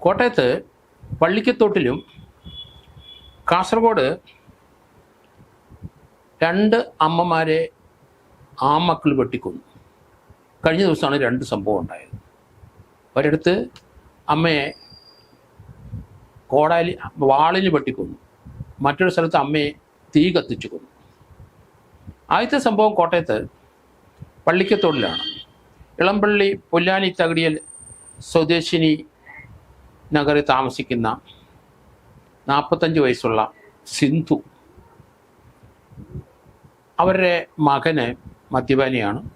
കോട്ടയത്ത് പള്ളിക്കത്തോട്ടിലും കാസർഗോഡ് രണ്ട് അമ്മമാരെ ആമക്കൾ വെട്ടിക്കൊന്നു. കഴിഞ്ഞ ദിവസമാണ് രണ്ട് സംഭവം ഉണ്ടായത്. ഒരിടത്ത് അമ്മയെ കോടാലി വാളിൽ വെട്ടിക്കൊന്നു. മറ്റൊരു സ്ഥലത്ത് അമ്മയെ തീ കത്തിച്ചു കൊന്നു. ആദ്യത്തെ സംഭവം കോട്ടയത്ത് പള്ളിക്കത്തോടിലാണ് ഇളമ്പള്ളി പൊല്ലാനി തകടിയൽ സ്വദേശിനി നഗറിൽ താമസിക്കുന്ന നാൽപ്പത്തഞ്ച് വയസ്സുള്ള സിന്ധു. അവരുടെ മകന് മദ്യപാനിയാണ്.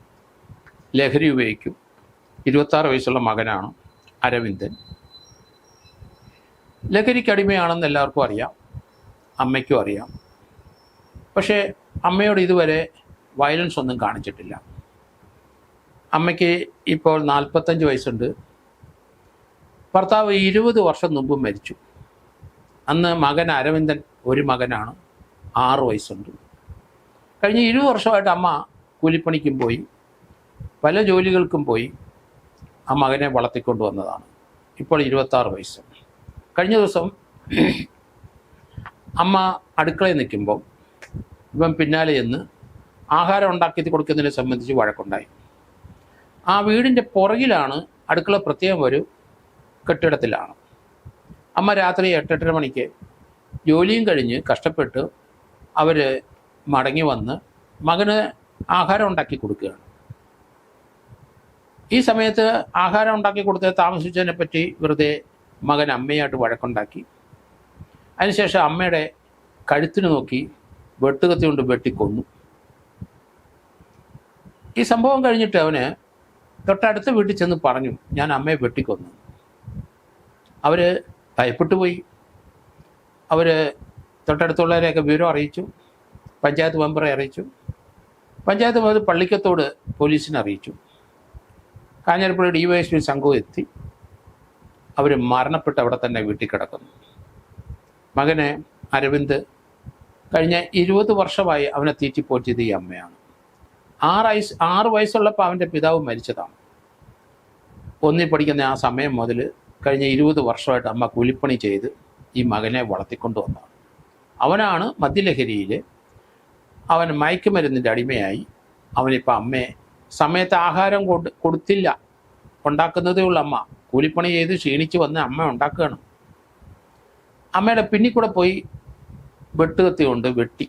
ലഹരി ഉപയോഗിക്കും. ഇരുപത്താറ് വയസ്സുള്ള മകനാണ് അരവിന്ദൻ. ലഹരിക്ക് അടിമയാണെന്ന് എല്ലാവർക്കും അറിയാം. അമ്മയ്ക്കും അറിയാം. പക്ഷേ അമ്മയോട് ഇതുവരെ വയലൻസ് ഒന്നും കാണിച്ചിട്ടില്ല. അമ്മയ്ക്ക് ഇപ്പോൾ നാൽപ്പത്തഞ്ച് വയസ്സുണ്ട്. ഭർത്താവ് ഇരുപത് വർഷം മുമ്പ് മരിച്ചു. അന്ന് മകൻ അരവിന്ദൻ ഒരു മകനാണ്. ആറ് വയസ്സുണ്ട്. കഴിഞ്ഞ ഇരുപത് വർഷമായിട്ട് അമ്മ കൂലിപ്പണിക്കും പോയി. പല ജോലികൾക്കും പോയി. ആ മകനെ വളർത്തിക്കൊണ്ട് വന്നതാണ്. ഇപ്പോൾ ഇരുപത്താറ് വയസ്സ്. കഴിഞ്ഞ ദിവസം അമ്മ അടുക്കളയിൽ നിൽക്കുമ്പോൾ ഇവൻ പിന്നാലെ ചെന്ന് ആഹാരം ഉണ്ടാക്കി കൊടുക്കുന്നതിനെ സംബന്ധിച്ച് വഴക്കുണ്ടായി. ആ വീടിന്റെ പുറകിലാണ് അടുക്കള പ്രത്യേകം ഒരു കെട്ടിടത്തിലാണ്. അമ്മ രാത്രി എട്ടെട്ടര മണിക്ക് ജോലിയും കഴിഞ്ഞ് കഷ്ടപ്പെട്ട് അവർ മടങ്ങി വന്ന് മകന് ആഹാരം ഉണ്ടാക്കി കൊടുക്കുകയാണ്. ഈ സമയത്ത് ആഹാരം ഉണ്ടാക്കി കൊടുത്ത് താമസിച്ചതിനെ പറ്റി വെറുതെ മകൻ അമ്മയായിട്ട് വഴക്കുണ്ടാക്കി. അതിനുശേഷം അമ്മയുടെ കഴുത്തിന് നോക്കി വെട്ടുകത്തി കൊണ്ട് വെട്ടിക്കൊന്നു. ഈ സംഭവം കഴിഞ്ഞിട്ട് അവന് തൊട്ടടുത്ത വീട്ടിൽ ചെന്ന് പറഞ്ഞു ഞാൻ അമ്മയെ വെട്ടിക്കൊന്നു. അവർ ഭയപ്പെട്ടു പോയി. അവർ തൊട്ടടുത്തുള്ളവരെയൊക്കെ വിവരം അറിയിച്ചു. പഞ്ചായത്ത് മെമ്പറെ അറിയിച്ചു. പഞ്ചായത്ത് മെമ്പർ പള്ളിക്കത്തോട് പോലീസിനെ അറിയിച്ചു. Kanjirappally D Y S P സംഘവും എത്തി. അവർ മരണപ്പെട്ട് അവിടെ തന്നെ വീട്ടിൽ കിടക്കുന്നു. മകനെ അരവിന്ദ് കഴിഞ്ഞ ഇരുപത് വർഷമായി അവനെ തീറ്റിപ്പോറ്റിയത് ഈ അമ്മയാണ്. ആറ് വയസ്സ് ആറ് വയസ്സുള്ളപ്പോൾ അവന്റെ പിതാവ് മരിച്ചതാണ്. ഒന്നിൽ പഠിക്കുന്ന ആ സമയം മുതൽ കഴിഞ്ഞ ഇരുപത് വർഷമായിട്ട് അമ്മ കൂലിപ്പണി ചെയ്ത് ഈ മകനെ വളർത്തിക്കൊണ്ടു വന്നതാണ് അവനാണ് മദ്യലഹരിയിൽ അവൻ മയക്കുമരുന്നിന്റെ അടിമയായി. അവനിപ്പോൾ അമ്മയെ സമയത്ത് ആഹാരം കൊടു കൊടുത്തില്ല. ഉണ്ടാക്കുന്നതേ ഉള്ളൂ അമ്മ. കൂലിപ്പണി ചെയ്ത് ക്ഷീണിച്ച് വന്ന് അമ്മ ഉണ്ടാക്കുകയാണ്. അമ്മയുടെ പിന്നിൽ കൂടെ പോയി വെട്ടുകത്തി കൊണ്ട് വെട്ടി.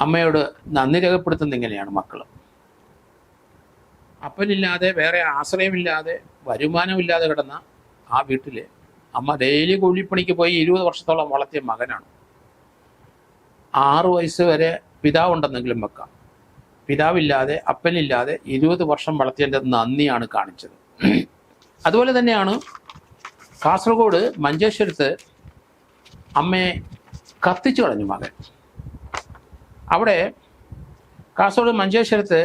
അമ്മയോട് നന്ദി രേഖപ്പെടുത്തുന്ന ഇങ്ങനെയാണ് മക്കൾ അപ്പനില്ലാതെ വേറെ ആശ്രയമില്ലാതെ വരുമാനമില്ലാതെ കിടന്ന ആ വീട്ടിൽ അമ്മ ഡെയിലി കൂലിപ്പണിക്ക് പോയി ഇരുപത് വർഷത്തോളം വളർത്തിയ മകനാണ്. ആറു വയസ്സ് വരെ പിതാവുണ്ടെന്നെങ്കിലും വെക്കാം. പിതാവില്ലാതെ അപ്പനില്ലാതെ ഇരുപത് വർഷം വളർത്തിയതിന്റെ നന്ദിയാണ് കാണിച്ചത്. അതുപോലെ തന്നെയാണ് കാസർഗോഡ് മഞ്ചേശ്വരത്ത് അമ്മയെ കത്തിച്ചു കളഞ്ഞു മകൻ. അവിടെ കാസർഗോഡ് മഞ്ചേശ്വരത്ത്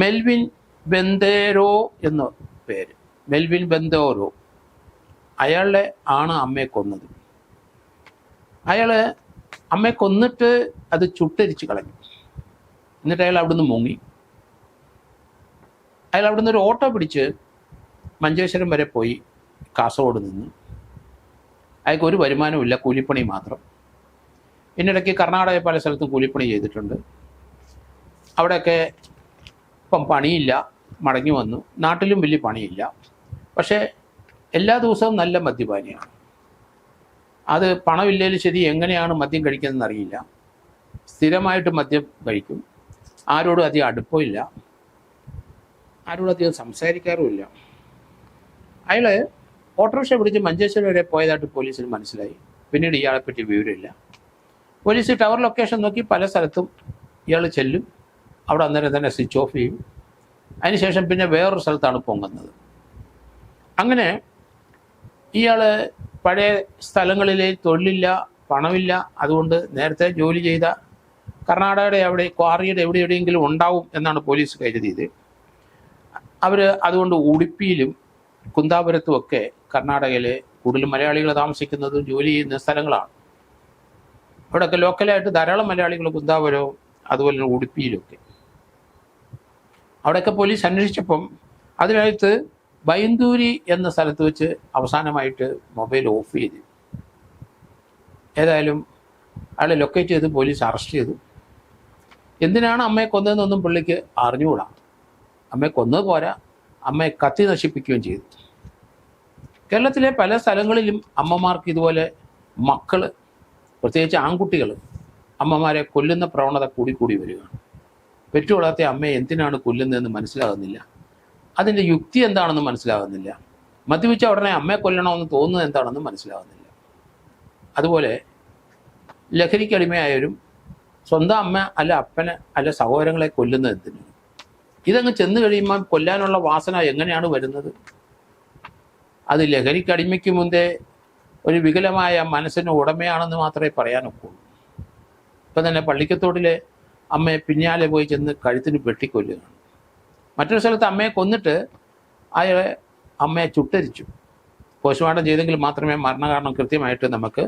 മെൽവിൻ ബെന്തേരോ എന്ന പേര്. മെൽവിൻ ബെന്തോരോ. അയാളെ ആണ് അമ്മയെ കൊന്നത്. അയാൾ അമ്മയെ കൊന്നിട്ട് അത് ചുട്ടരിച്ച് കളഞ്ഞു. എന്നിട്ട് അയാൾ അവിടുന്ന് മുങ്ങി. അയാൾ അവിടുന്ന് ഒരു ഓട്ടോ പിടിച്ച് മഞ്ചേശ്വരം വരെ പോയി കാസർഗോഡ് നിന്ന്. അയാൾക്ക് ഒരു വരുമാനമില്ല കൂലിപ്പണി മാത്രം. പിന്നിടയ്ക്ക് കർണാടക പല സ്ഥലത്തും കൂലിപ്പണി ചെയ്തിട്ടുണ്ട്. അവിടെയൊക്കെ ഇപ്പം പണിയില്ല. മടങ്ങി വന്നു. നാട്ടിലും വലിയ പണിയില്ല. പക്ഷേ എല്ലാ ദിവസവും നല്ല മദ്യപാനിയാണ്. അത് പണമില്ലേലും ശരി എങ്ങനെയാണ് മദ്യം കഴിക്കുന്നതെന്ന് അറിയില്ല. സ്ഥിരമായിട്ട് മദ്യം കഴിക്കും. ആരോടും അധികം അടുപ്പമില്ല ആരോടും അധികം സംസാരിക്കാറുമില്ല അയാൾ ഓട്ടോറിക്ഷ പിടിച്ച് മഞ്ചേശ്വരം വരെ പോയതായിട്ട് പോലീസിന് മനസ്സിലായി. പിന്നീട് ഇയാളെ പറ്റി വിവരമില്ല. പോലീസ് ടവർ ലൊക്കേഷൻ നോക്കി പല സ്ഥലത്തും ഇയാൾ ചെല്ലും. അവിടെ അന്നേരം തന്നെ സ്വിച്ച് ഓഫ് ചെയ്യും. അതിനുശേഷം പിന്നെ വേറൊരു സ്ഥലത്താണ് പൊങ്ങുന്നത്. അങ്ങനെ ഇയാൾ പഴയ സ്ഥലങ്ങളിൽ തൊഴിലില്ല പണമില്ല. അതുകൊണ്ട് നേരത്തെ ജോലി ചെയ്ത കർണാടകയുടെ അവിടെ ക്വാറിയുടെ എവിടെ എവിടെയെങ്കിലും ഉണ്ടാവും എന്നാണ് പോലീസ് കരുതിയത്. അവർ അതുകൊണ്ട് ഉടുപ്പിയിലും കുന്താപുരത്തും ഒക്കെ കർണാടകയിലെ കൂടുതൽ മലയാളികൾ താമസിക്കുന്നതും ജോലി ചെയ്യുന്ന സ്ഥലങ്ങളാണ്. അവിടെയൊക്കെ ലോക്കലായിട്ട് ധാരാളം മലയാളികൾ കുന്താപുരവും അതുപോലെ തന്നെ അവിടെയൊക്കെ പോലീസ് അന്വേഷിച്ചപ്പം അതിനകത്ത് ബൈന്ദൂരി എന്ന സ്ഥലത്ത് വെച്ച് അവസാനമായിട്ട് മൊബൈൽ ഓഫ് ചെയ്തു. ഏതായാലും അയാളെ ലൊക്കേറ്റ് ചെയ്ത് പോലീസ് അറസ്റ്റ് ചെയ്തു. എന്തിനാണ് അമ്മയെ കൊന്നതെന്നൊന്നും പുള്ളിക്ക് അറിഞ്ഞുകൂടാ. അമ്മയെ കൊന്നത് പോരാ. അമ്മയെ കത്തി നശിപ്പിക്കുകയും ചെയ്തു. കേരളത്തിലെ പല സ്ഥലങ്ങളിലും അമ്മമാർക്ക് ഇതുപോലെ മക്കൾ പ്രത്യേകിച്ച് ആൺകുട്ടികൾ അമ്മമാരെ കൊല്ലുന്ന പ്രവണത കൂടി കൂടി വരികയാണ്. പെറ്റു വളർത്തിയ അമ്മയെ എന്തിനാണ് കൊല്ലുന്നതെന്ന് മനസ്സിലാകുന്നില്ല. അതിന്റെ യുക്തി എന്താണെന്ന് മനസ്സിലാകുന്നില്ല. മദ്യപിച്ച ഉടനെ അമ്മയെ കൊല്ലണമെന്ന് തോന്നുന്നത് എന്താണെന്ന് മനസ്സിലാകുന്നില്ല. അതുപോലെ ലഹരിക്കടിമയായവരും സ്വന്തം അമ്മ അല്ല അപ്പനെ അല്ല സഹോദരങ്ങളെ കൊല്ലുന്നത് എന്തിനു? ഇതങ്ങ് ചെന്ന് കഴിയുമ്പോൾ കൊല്ലാനുള്ള വാസന എങ്ങനെയാണ് വരുന്നത്? അത് ലഹരിക്കടിമയ്ക്ക് മുൻപേ ഒരു വികലമായ മനസ്സിന് ഉടമയാണെന്ന് മാത്രമേ പറയാനൊക്കുള്ളൂ ഇപ്പം തന്നെ പള്ളിക്കത്തോടിലെ അമ്മയെ പിന്നാലെ പോയി ചെന്ന് കഴുത്തിന് വെട്ടിക്കൊല്ലുകയാണ് മറ്റൊരു സ്ഥലത്ത് അമ്മയെ കൊന്നിട്ട് അയാളെ അമ്മയെ ചുട്ടരിച്ചു. പോസ്റ്റ്മോർട്ടം ചെയ്തെങ്കിൽ മാത്രമേ മരണകാരണം കൃത്യമായിട്ട് നമുക്ക്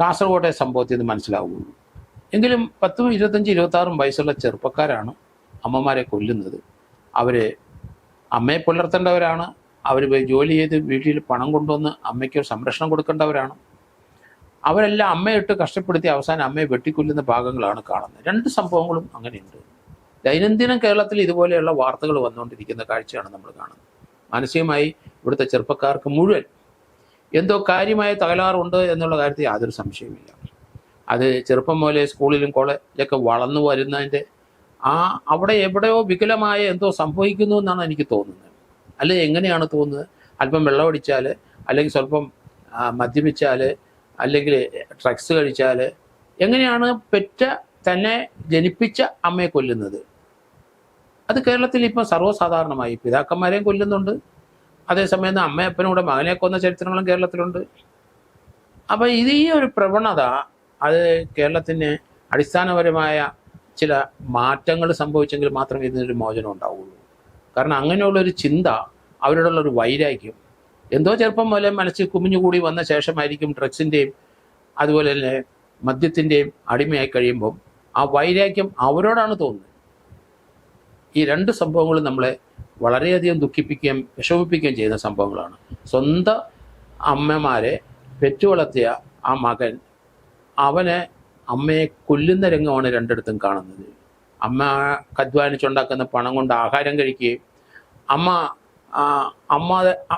കാസർഗോട്ടെ സംഭവത്തിൽ നിന്ന് മനസ്സിലാവുകയുള്ളൂ എങ്കിലും പത്തും ഇരുപത്തഞ്ച് ഇരുപത്താറും വയസ്സുള്ള ചെറുപ്പക്കാരാണ് അമ്മമാരെ കൊല്ലുന്നത്. അവർ അമ്മയെ പുലർത്തേണ്ടവരാണ്. അവർ ജോലി ചെയ്ത് വീട്ടിൽ പണം കൊണ്ടുവന്ന് അമ്മയ്ക്ക് സംരക്ഷണം കൊടുക്കേണ്ടവരാണ്. അവരെല്ലാം അമ്മയിട്ട് കഷ്ടപ്പെടുത്തി അവസാനം അമ്മയെ വെട്ടിക്കൊല്ലുന്ന ഭാഗങ്ങളാണ് കാണുന്നത്. രണ്ട് സംഭവങ്ങളും അങ്ങനെയുണ്ട്. ദൈനംദിനം കേരളത്തിൽ ഇതുപോലെയുള്ള വാർത്തകൾ വന്നുകൊണ്ടിരിക്കുന്ന കാഴ്ചയാണ് നമ്മൾ കാണുന്നത്. മാനസികമായി ഇവിടുത്തെ ചെറുപ്പക്കാർക്ക് മുഴുവൻ എന്തോ കാര്യമായ തകരാറുണ്ട് എന്നുള്ള കാര്യത്തിൽ യാതൊരു സംശയമില്ല അത് ചെറുപ്പം മുതലേ സ്കൂളിലും കോളേജിലൊക്കെ വളർന്നു വരുന്നതിന്റെ ആ അവിടെ എവിടെയോ വികലമായ എന്തോ സംഭവിക്കുന്നു എന്നാണ് എനിക്ക് തോന്നുന്നത്. അല്ലെ എങ്ങനെയാണ് തോന്നുന്നത്? അല്പം വെള്ളമടിച്ചാൽ അല്ലെങ്കിൽ സ്വല്പം മദ്യപിച്ചാൽ അല്ലെങ്കിൽ ഡ്രഗ്സ് കഴിച്ചാൽ എങ്ങനെയാണ് പെറ്റ തന്നെ ജനിപ്പിച്ച അമ്മയെ കൊല്ലുന്നത്? അത് കേരളത്തിൽ ഇപ്പം സർവസാധാരണമായി പിതാക്കന്മാരെയും കൊല്ലുന്നുണ്ട്. അതേസമയം അമ്മയപ്പനും കൂടെ മകനെ കൊന്ന ചരിത്രങ്ങളും കേരളത്തിലുണ്ട്. അപ്പം ഇത് ഈ ഒരു പ്രവണത അത് കേരളത്തിന് അടിസ്ഥാനപരമായ ചില മാറ്റങ്ങൾ സംഭവിച്ചെങ്കിൽ മാത്രമേ ഇതിനൊരു മോചനം ഉണ്ടാവുള്ളൂ കാരണം അങ്ങനെയുള്ളൊരു ചിന്ത അവരോടുള്ള ഒരു വൈരാഗ്യം എന്തോ ചെറുപ്പം മുതലേ മനസ്സിൽ കുമിഞ്ഞുകൂടി വന്ന ശേഷമായിരിക്കും ഡ്രഗ്സിന്റെയും അതുപോലെ തന്നെ മദ്യത്തിന്റെയും അടിമയായി കഴിയുമ്പം ആ വൈരാഗ്യം അവരോടാണ് തോന്നുന്നത്. ഈ രണ്ട് സംഭവങ്ങളും നമ്മളെ വളരെയധികം ദുഃഖിപ്പിക്കുകയും വിഷമിപ്പിക്കുകയും ചെയ്യുന്ന സംഭവങ്ങളാണ്. സ്വന്തം അമ്മമാരെ പെറ്റുവളർത്തിയ ആ മകൻ അവനെ അമ്മയെ കൊല്ലുന്ന രംഗമാണ് രണ്ടിടത്തും കാണുന്നത്. അമ്മ അധ്വാനിച്ചുണ്ടാക്കുന്ന പണം കൊണ്ട് ആഹാരം കഴിക്കുകയും അമ്മ അമ്മ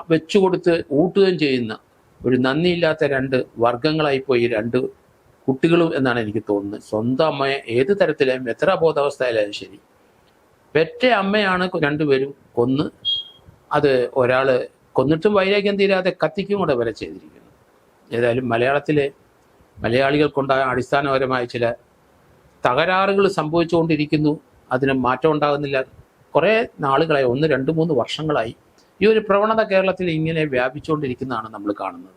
വെച്ചു കൊടുത്ത് ഊട്ടുകയും ചെയ്യുന്ന ഒരു നന്ദിയില്ലാത്ത രണ്ട് വർഗങ്ങളായി പോയി രണ്ട് കുട്ടികളും എന്നാണ് എനിക്ക് തോന്നുന്നത്. സ്വന്തം അമ്മയെ ഏത് തരത്തിലായാലും എത്ര ബോധാവസ്ഥയിലായാലും ശരി. പെറ്റ അമ്മയാണ് രണ്ടുപേരും കൊന്ന് അത് ഒരാൾ കൊന്നിട്ടും വൈരാഗ്യം തീരാതെ കത്തിക്കും കൂടെ വരെ ചെയ്തിരിക്കുന്നു. ഏതായാലും മലയാളത്തിലെ മലയാളികൾക്കുണ്ടായ അടിസ്ഥാനപരമായ ചില തകരാറുകൾ സംഭവിച്ചുകൊണ്ടിരിക്കുന്നു. അതിന് മാറ്റം ഉണ്ടാകുന്നില്ല. കുറേ നാളുകളായി ഒന്ന് രണ്ട് മൂന്ന് വർഷങ്ങളായി ഈ ഒരു പ്രവണത കേരളത്തിൽ ഇങ്ങനെ വ്യാപിച്ചുകൊണ്ടിരിക്കുന്നതാണ് നമ്മൾ കാണുന്നത്.